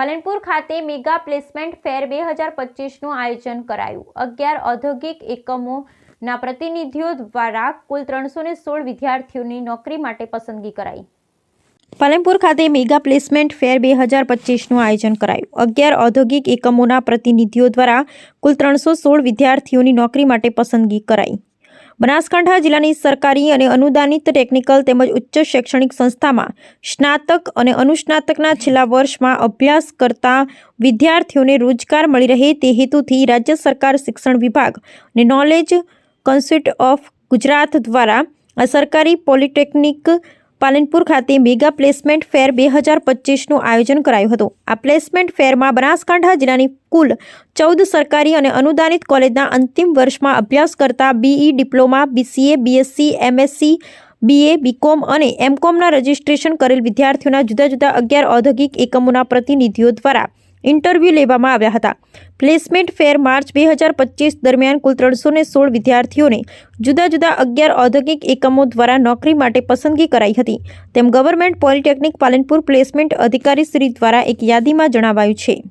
પાલનપુર ખાતે mega placement ફેર બે હજાર પચીસનું આયોજન કરાયું. અગિયાર ઔદ્યોગિક એકમોના પ્રતિનિધિઓ દ્વારા કુલ ત્રણસો ને સોળ વિદ્યાર્થીઓની નોકરી માટે પસંદગી કરાઈ. પાલનપુર ખાતે મેગા પ્લેસમેન્ટ ફેર બે હજાર પચીસનું આયોજન કરાયું. અગિયાર ઔદ્યોગિક એકમોના પ્રતિનિધિઓ દ્વારા કુલ ત્રણસો સોળ વિદ્યાર્થીઓની નોકરી માટે પસંદગી કરાઈ. બનાસકાંઠા જિલ્લાની સરકારી અને અનુદાનિત ટેકનિકલ તેમજ ઉચ્ચ શૈક્ષણિક સંસ્થામાં સ્નાતક અને અનુસ્નાતકના છેલ્લા વર્ષમાં અભ્યાસ કરતા વિદ્યાર્થીઓને રોજગાર મળી રહે તે હેતુથી રાજ્ય સરકાર શિક્ષણ વિભાગ અને નોલેજ કોન્સ્ટિટ્યૂટ ઓફ ગુજરાત દ્વારા આ સરકારી પોલિટેકનિક પાલનપુર ખાતે મેગા પ્લેસમેન્ટ ફેર બે હજાર પચીસનું આયોજન કરાયું હતું. આ પ્લેસમેન્ટ ફેરમાં બનાસકાંઠા જિલ્લાની કુલ ચૌદ સરકારી અને અનુદાનિત કોલેજના અંતિમ વર્ષમાં અભ્યાસ કરતા BE diploma BCA BSc MSc BA BCom અને એમકોમના રજિસ્ટ્રેશન કરેલ વિદ્યાર્થીઓના જુદા જુદા અગિયાર ઔદ્યોગિક એકમોના પ્રતિનિધિઓ દ્વારા ઇન્ટરવ્યૂ લેવામાં આવ્યા હતા. પ્લેસમેન્ટ ફેર માર્ચ બે હજાર પચીસ દરમિયાન કુલ ત્રણસો સોળ વિદ્યાર્થીઓને જુદા જુદા અગિયાર ઔદ્યોગિક એકમો દ્વારા નોકરી માટે પસંદગી કરાઈ હતી. તેમ ગવર્મેન્ટ પોલિટેકનિક પાલનપુર પ્લેસમેન્ટ અધિકારી શ્રી દ્વારા એક યાદીમાં જણાવાયું છે.